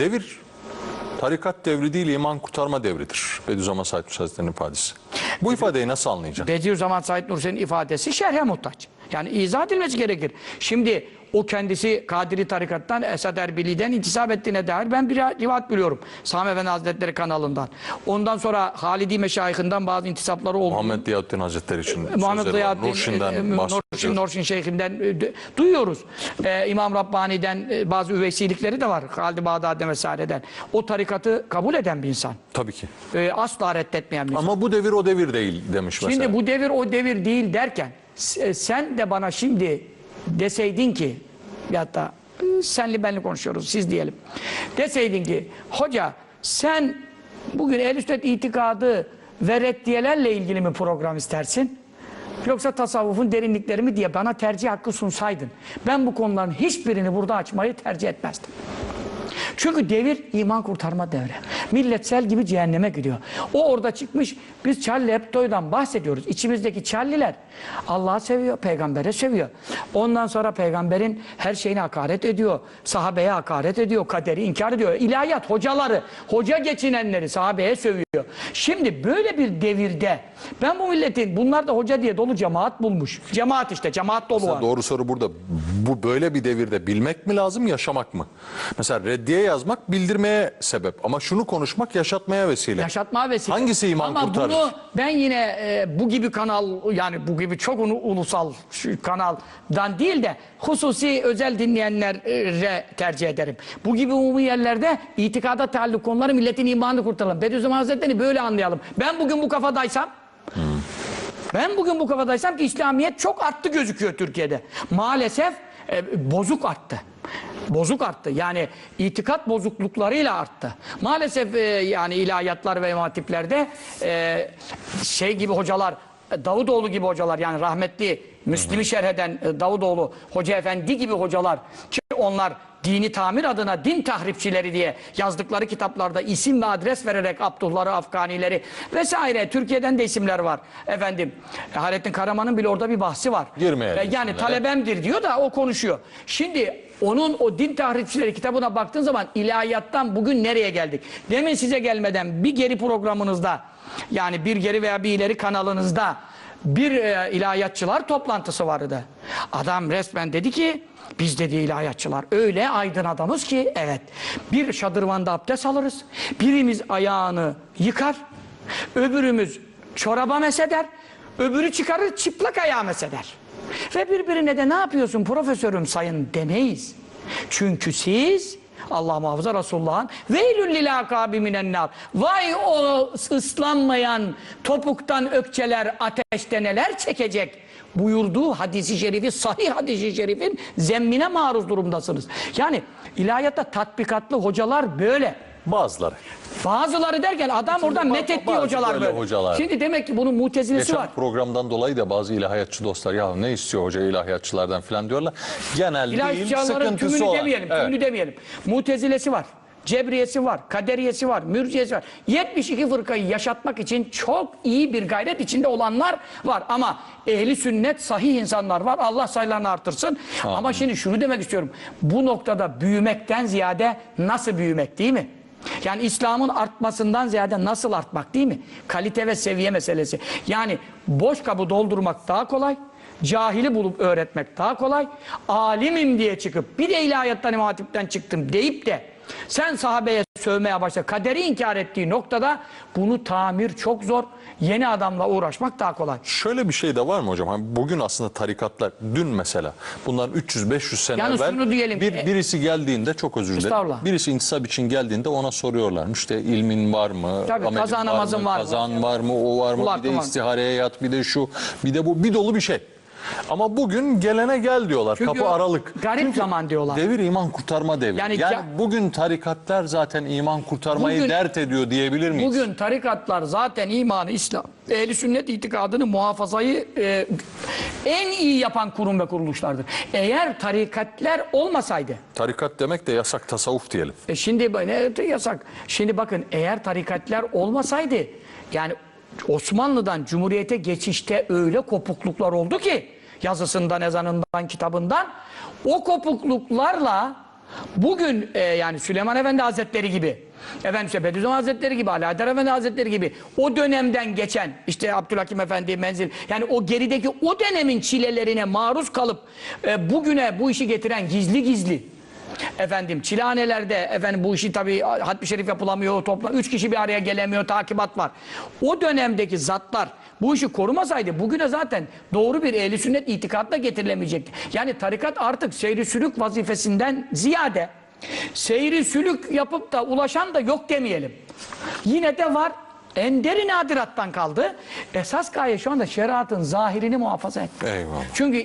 devir tarikat devri değil iman kurtarma devridir. Bediüzzaman Said Nursi Hazretleri'nin ifadesi. Bu ifadeyi nasıl anlayacaksın? Bediüzzaman Said Nursi'nin ifadesi şerhe muhtaç. Yani izah edilmesi gerekir. Şimdi o kendisi Kadiri tarikattan Esad Erbili'den intisap ettiğine dair ben bir rivayet biliyorum. Sami Efendi Hazretleri kanalından. Ondan sonra Halidi Meşayihinden bazı intisapları oldu. Muhammed Ziyaüddin Hazretleri için Muhammed sözleri var. Ziyaddin, Nurşin'den e, e, Nurşin. Nurşin Şeyh'inden e, du- duyuyoruz. E, İmam Rabbani'den e, bazı üveysilikleri de var. Halid-i Bağdadi vesaireden. O tarikatı kabul eden bir insan. Tabii ki. E, asla reddetmeyen bir insan. Ama bu devir o devir değil demiş mesela. Şimdi bu devir o devir değil derken sen de bana şimdi deseydin ki ya da e, senli benli konuşuyoruz siz diyelim. Deseydin ki hoca sen bugün el sünnet itikadı ve reddiyelerle ilgili mi program istersin? Yoksa tasavvufun derinlikleri mi diye bana tercih hakkı sunsaydın. Ben bu konuların hiçbirini burada açmayı tercih etmezdim. Çünkü devir iman kurtarma devri. Milletsel gibi cehenneme gidiyor. O orada çıkmış. Biz Charlie Hebdo'dan bahsediyoruz. İçimizdeki Charlie'ler Allah'ı seviyor, peygambere seviyor. Ondan sonra peygamberin her şeyine hakaret ediyor. Sahabeye hakaret ediyor, kaderi inkar ediyor. İlahiyat hocaları, hoca geçinenleri sahabeye sövüyor. Şimdi böyle bir devirde ben bu milletin bunlar da hoca diye dolu cemaat bulmuş. Cemaat işte, cemaat dolu var. Doğru soru burada. Bu böyle bir devirde bilmek mi lazım, yaşamak mı? Mesela reddiye yazmak bildirmeye sebep ama şunu konuşmak yaşatmaya vesile. Yaşatma vesile. Hangisi iman Ama kurtarır? bunu ben yine e, bu gibi kanal yani bu gibi çok unu, ulusal şu kanaldan değil de hususi özel dinleyenlere tercih ederim. Bu gibi umumi yerlerde itikada taalluk konuları milletin imanını kurtaralım. Bediüzzaman Hazretleri'ni böyle anlayalım. Ben bugün bu kafadaysam ben bugün bu kafadaysam ki İslamiyet çok arttı gözüküyor Türkiye'de. Maalesef e, bozuk arttı. Bozuk arttı. Yani itikat bozukluklarıyla arttı. Maalesef e, yani ilahiyatlar ve imatiplerde e, şey gibi hocalar Davutoğlu gibi hocalar yani rahmetli Müslim'i şerh eden e, Davutoğlu Hoca Efendi gibi hocalar ki onlar dini tamir adına din tahripçileri diye yazdıkları kitaplarda isim ve adres vererek Abdullah'ı, Afganileri vesaire Türkiye'den de isimler var. Efendim Hayrettin Karaman'ın bile orada bir bahsi var. Girmeyelim E, yani talebemdir diyor da o konuşuyor. Şimdi onun o din tahripçileri kitabına baktığın zaman ilahiyattan bugün nereye geldik? Demin size gelmeden bir geri programınızda yani bir geri veya bir ileri kanalınızda bir e, ilahiyatçılar toplantısı vardı. Adam resmen dedi ki biz dedi ilahiyatçılar öyle aydın adamız ki evet bir şadırvanda abdest alırız. Birimiz ayağını yıkar. Öbürümüz çoraba meseder. Öbürü çıkarır çıplak ayağı meseder. Ve birbirine de ne yapıyorsun profesörüm sayın demeyiz. Çünkü siz Allah muhafaza Resulullah'ın veylül lil akabi minen nar. Vay o ıslanmayan topuktan ökçeler ateşte neler çekecek buyurduğu hadisi şerifi sahih hadisi şerifin zemmine maruz durumdasınız. Yani ilahiyatta tatbikatlı hocalar böyle. Bazıları. Bazıları derken adam oradan ba- met ettiği bazı hocalar böyle böyle. hocalar. Şimdi demek ki bunun mutezilesi Geçen var. programdan dolayı da bazı ilahiyatçı dostlar ya ne istiyor hoca ilahiyatçılardan falan diyorlar. Genel değil, İlahiyatçıların sıkıntısı tümünü olan. demeyelim, tümünü demeyelim. Mutezilesi var. Cebriyesi var, kaderiyesi var, mürciyesi var. 72 fırkayı yaşatmak için çok iyi bir gayret içinde olanlar var. Ama ehli sünnet sahih insanlar var. Allah sayılarını artırsın. Ama şimdi şunu demek istiyorum. Bu noktada büyümekten ziyade nasıl büyümek değil mi? Yani İslam'ın artmasından ziyade nasıl artmak değil mi? Kalite ve seviye meselesi. Yani boş kabı doldurmak daha kolay. Cahili bulup öğretmek daha kolay. Alimim diye çıkıp bir de ilahiyattan İmam Hatip'ten çıktım deyip de sen sahabeye sövmeye başla. Kaderi inkar ettiği noktada bunu tamir çok zor. Yeni adamla uğraşmak daha kolay. Şöyle bir şey de var mı hocam? Hani bugün aslında tarikatlar dün mesela bunlar 300-500 sene Yalnız evvel şunu diyelim, bir, e- birisi geldiğinde çok özür dilerim. Estağfurullah. Birisi intisap için geldiğinde ona soruyorlarmış işte ilmin var mı? Tabii, amelin kaza namazın var mı? Kazan var mı? O var mı? Kul bir de var. istihareye yat bir de şu bir de bu bir dolu bir şey. Ama bugün gelene gel diyorlar. Çünkü Kapı aralık. garip Çünkü zaman diyorlar. Devir iman kurtarma devri. Yani Yani, bugün tarikatlar zaten iman kurtarmayı Bugün- dert ediyor diyebilir miyiz? Bugün tarikatlar zaten imanı, İslam, ehli sünnet itikadını muhafazayı e, en iyi yapan kurum ve kuruluşlardır. Eğer tarikatler olmasaydı, Tarikat demek de yasak tasavvuf diyelim. e şimdi böyle yasak. Şimdi bakın eğer tarikatler olmasaydı, yani Osmanlı'dan Cumhuriyete geçişte öyle kopukluklar oldu ki, yazısından, ezanından, kitabından, o kopukluklarla bugün e, yani Süleyman Efendi Hazretleri gibi efendim işte Bediüzzaman Hazretleri gibi Ali Haydar Efendi Hazretleri gibi o dönemden geçen işte Abdülhakim Efendi Menzil yani o gerideki o dönemin çilelerine maruz kalıp e, bugüne bu işi getiren gizli gizli Efendim çilehanelerde efendim bu işi tabii hatmi şerif yapılamıyor topla üç kişi bir araya gelemiyor takibat var. O dönemdeki zatlar bu işi korumasaydı bugüne zaten doğru bir ehli sünnet itikatla getirilemeyecekti. Yani tarikat artık seyri sülük vazifesinden ziyade seyri sülük yapıp da ulaşan da yok demeyelim. Yine de var. Enderi nadirattan kaldı. Esas gaye şu anda şeriatın zahirini muhafaza etmek. Eyvallah. Çünkü